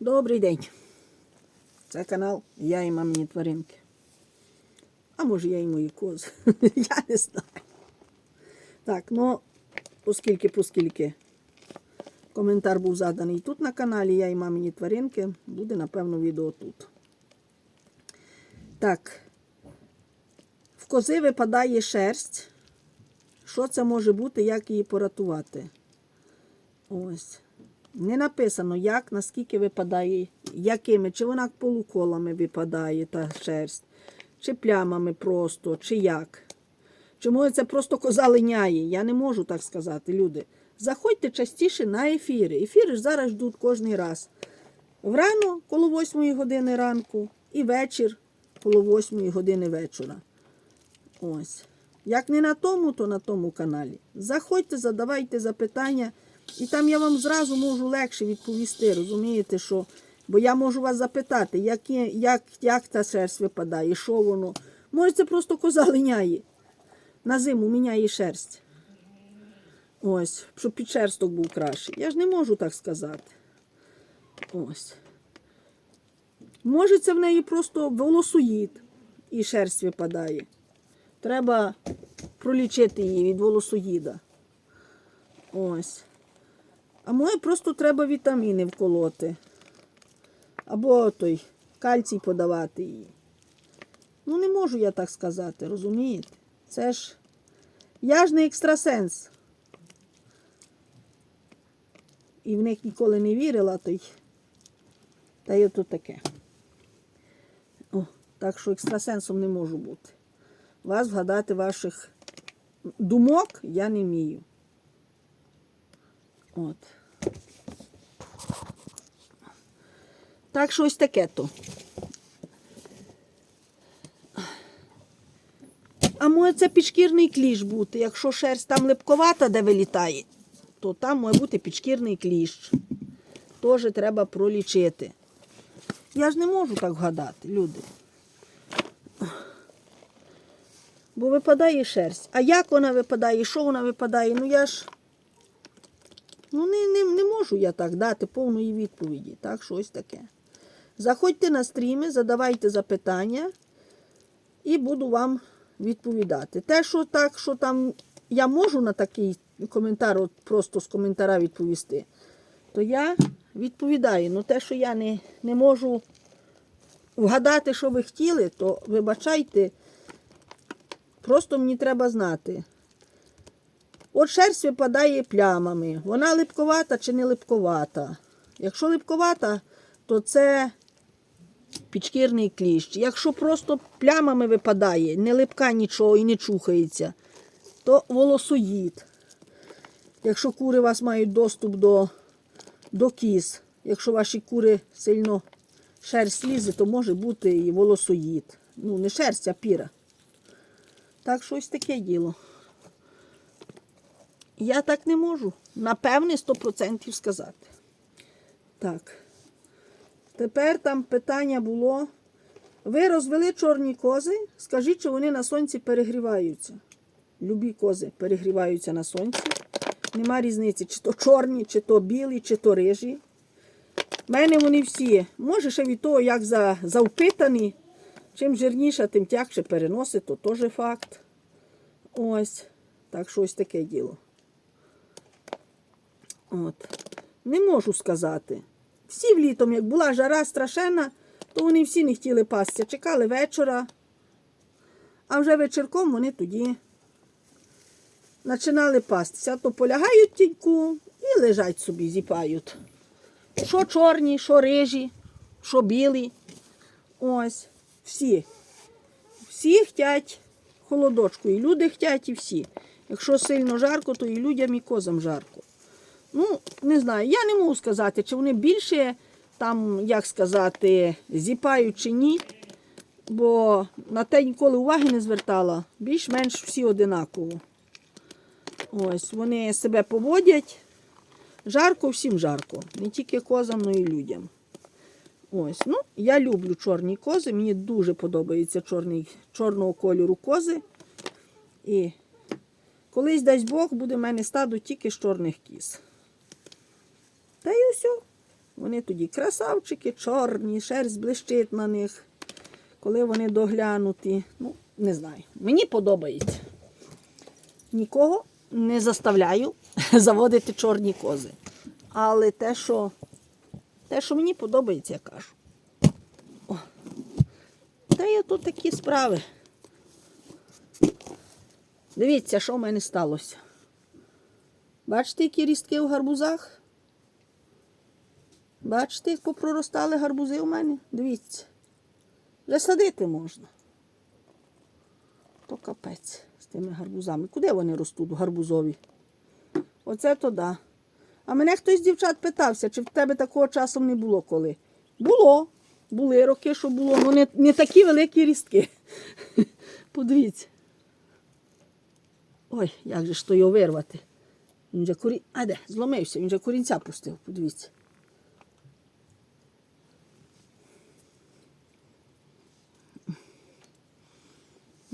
Добрий день. Це канал Я і мамині тваринки. А може я і мої кози. я не знаю. Так, ну, оскільки, поскільки коментар був заданий тут на каналі Я і мамині тваринки, буде, напевно, відео тут. Так. В кози випадає шерсть. Що це може бути, як її поратувати? Ось. Не написано, як, наскільки випадає, якими, чи вона полуколами випадає та шерсть, чи плямами просто, чи як. Чи це просто коза линяє? Я не можу так сказати, люди. Заходьте частіше на ефіри. Ефіри ж зараз ждуть кожен раз. Врано коло 8 години ранку і вечір коло 8 години вечора. Ось. Як не на тому, то на тому каналі. Заходьте, задавайте запитання, і там я вам зразу можу легше відповісти. Розумієте, що? Бо я можу вас запитати, як, як, як та шерсть випадає, що воно. Може, це просто коза линяє. На зиму міняє шерсть. Ось, щоб підшерсток був кращий. Я ж не можу так сказати. Ось. Може, це в неї просто волосоїд і шерсть випадає. Треба пролічити її від волосоїда. Ось. А моє просто треба вітаміни вколоти. Або той кальцій подавати їй. Ну, не можу я так сказати, розумієте? Це ж. Я ж не екстрасенс. І в них ніколи не вірила, то й. Та й ото таке. О, так що екстрасенсом не можу бути. Вас вгадати ваших думок я не вмію. От. Так що ось таке то. А може це підшкірний кліщ бути. Якщо шерсть там липковата, де вилітає, то там має бути підшкірний кліщ. Теж треба пролічити. Я ж не можу так вгадати, люди. Бо випадає шерсть. А як вона випадає, що вона випадає? Ну я ж ну, не, не, не можу я так дати повної відповіді. Так, щось таке. Заходьте на стріми, задавайте запитання і буду вам відповідати. Те, що так, що там я можу на такий коментар, от просто з коментара відповісти, то я відповідаю. Ну те, що я не, не можу вгадати, що ви хотіли, то вибачайте. Просто мені треба знати. От шерсть випадає плямами. Вона липковата чи не липковата. Якщо липковата, то це підшкірний кліщ. Якщо просто плямами випадає, не липка нічого і не чухається, то волосоїд. Якщо кури у вас мають доступ до, до кіз, якщо ваші кури сильно шерсть лізе, то може бути і волосоїд. Ну, не шерсть, а піра. Так що ось таке діло. Я так не можу. Напевне, 100% сказати. Так. Тепер там питання було. Ви розвели чорні кози, скажіть, чи вони на сонці перегріваються. Любі кози перегріваються на сонці. Нема різниці, чи то чорні, чи то білі, чи то рижі. У мене вони всі. Може, ще від того, як за, завпитані. Чим жирніша, тим тягше переносить, то теж факт. Ось. Так що ось таке діло. От. Не можу сказати. Всі влітом, як була жара страшенна, то вони всі не хотіли пастися. Чекали вечора. А вже вечірком вони тоді починали пастися. То полягають тіньку і лежать собі, зіпають. Що чорні, що рижі, що білі. Ось. Всі. Всі хочуть холодочку. І люди хочуть, і всі. Якщо сильно жарко, то і людям, і козам жарко. Ну, не знаю, я не можу сказати, чи вони більше там, як сказати, зіпають чи ні. Бо на те ніколи уваги не звертала. Більш-менш всі одинаково. Ось, вони себе поводять. Жарко, всім жарко. Не тільки козам, але й людям. Ось, ну, я люблю чорні кози. Мені дуже подобається чорний, чорного кольору кози. І колись, дасть Бог, буде в мене стадо тільки з чорних кіз. Та й все. Вони тоді красавчики, чорні, шерсть блищить на них. Коли вони доглянуті. Ну, не знаю. Мені подобається. Нікого не заставляю заводити чорні кози. Але те, що, те, що мені подобається, я кажу. О. Та є тут такі справи. Дивіться, що в мене сталося. Бачите, які рістки в гарбузах? Бачите, як попроростали гарбузи у мене? Дивіться. Вже садити можна. То капець з тими гарбузами. Куди вони ростуть, гарбузові? Оце то да. А мене хтось з дівчат питався, чи в тебе такого часом не було коли. Було. Були роки, що було, ну не, не такі великі рістки. Подивіться. Ой, як же ж то його вирвати? Він же корі... А де? Зломився, він же корінця пустив, подивіться.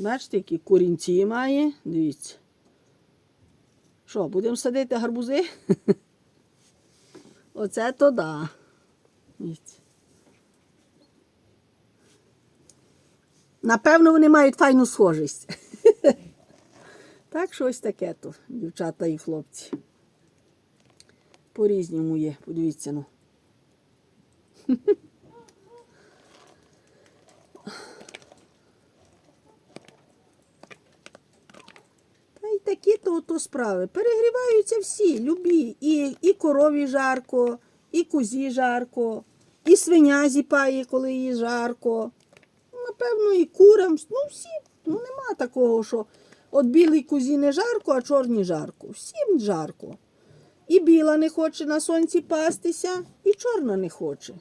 Бачите, які корінці має. Дивіться. Що, будемо садити гарбузи? Оце то да. Дивіться. Напевно, вони мають файну схожість. Так, щось таке то, дівчата і хлопці. По-різному є, подивіться ну. Та й такі то, то справи. Перегріваються всі, любі. І, і корові жарко, і кузі жарко, і свиня зіпає, коли їй жарко. Напевно, і курам. Ну, всі. Ну, нема такого, що от білій кузі не жарко, а чорні жарко. Всім жарко. І біла не хоче на сонці пастися, і чорна не хоче.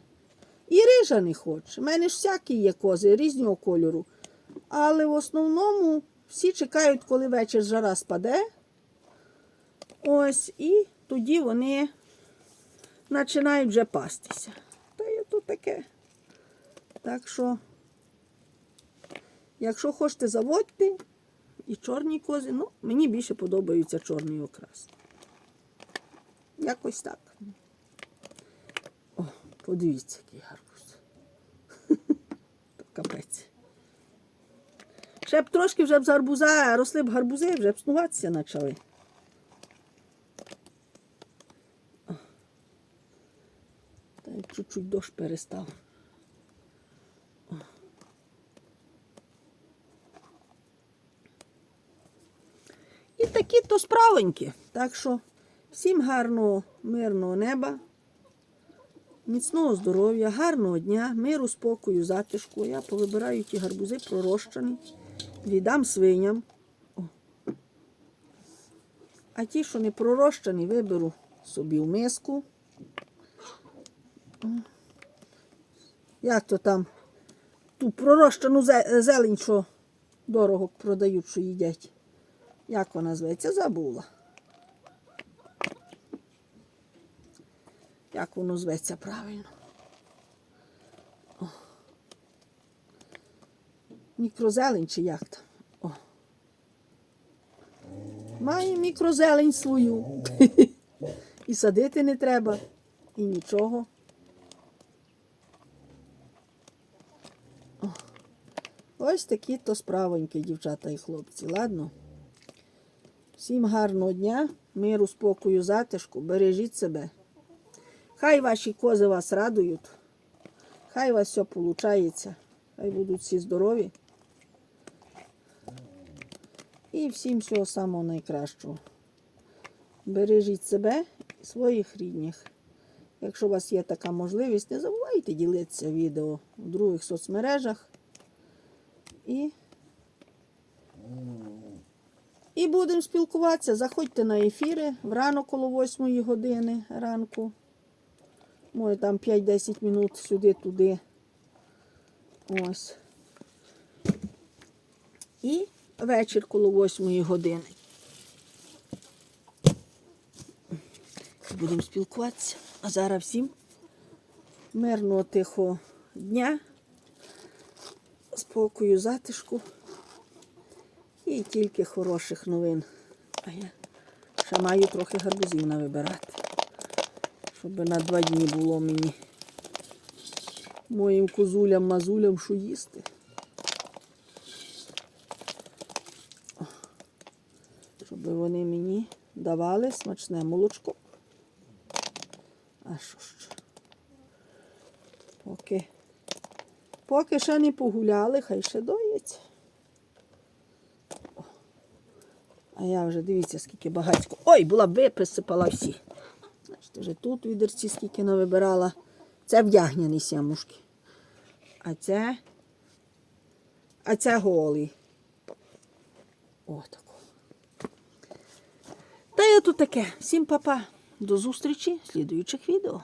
І рижа не хоче. У мене ж всякі є кози різного кольору. Але в основному всі чекають, коли вечір жара спаде. Ось, і тоді вони починають вже пастися. Та є то таке. Так що, якщо хочете заводьте, і чорні кози, ну, мені більше подобаються чорний окрас. Якось так. О, подивіться, який гарбуз. Капець. Ще б трошки вже б з гарбуза, росли б гарбузи, вже б снуватися почали. О. Та й чуть-чуть дощ перестав. І такі то справоньки. Так що всім гарного, мирного неба, міцного здоров'я, гарного дня, миру, спокою, затишку. Я повибираю ті гарбузи пророщені, віддам свиням. А ті, що не пророщені, виберу собі в миску. Як то там ту пророщену зелень, що дорого продають, що їдять. Як вона зветься? Забула. Як воно зветься правильно? Мікрозелень чи як там? О. Має мікрозелень свою. І садити не треба, і нічого. Ось такі то справоньки, дівчата і хлопці. Ладно? Всім гарного дня, миру, спокою, затишку, бережіть себе. Хай ваші кози вас радують, хай у вас все виходить, хай будуть всі здорові. І всім всього самого найкращого. Бережіть себе і своїх рідних. Якщо у вас є така можливість, не забувайте ділитися відео в других соцмережах. І і будемо спілкуватися. Заходьте на ефіри врано коло 8 години ранку. Може там 5-10 минут сюди-туди. Ось. І вечір коло 8 години. Будемо спілкуватися. А зараз всім мирного тихого дня, спокою, затишку. І тільки хороших новин. А я ще маю трохи гарбузів навибирати. Щоб на два дні було мені моїм козулям, мазулям, що їсти. Щоб вони мені давали смачне молочко. А що ж? Поки, поки ще не погуляли, хай ще доїться. О. А я вже дивіться, скільки багатько. Ой, була б виписипала всі. Значить, вже тут відерці скільки навибирала. Це вдягнені сямушки. А це. А це голий. Отако. Та я тут таке. Всім папа. До зустрічі в слідуючих відео.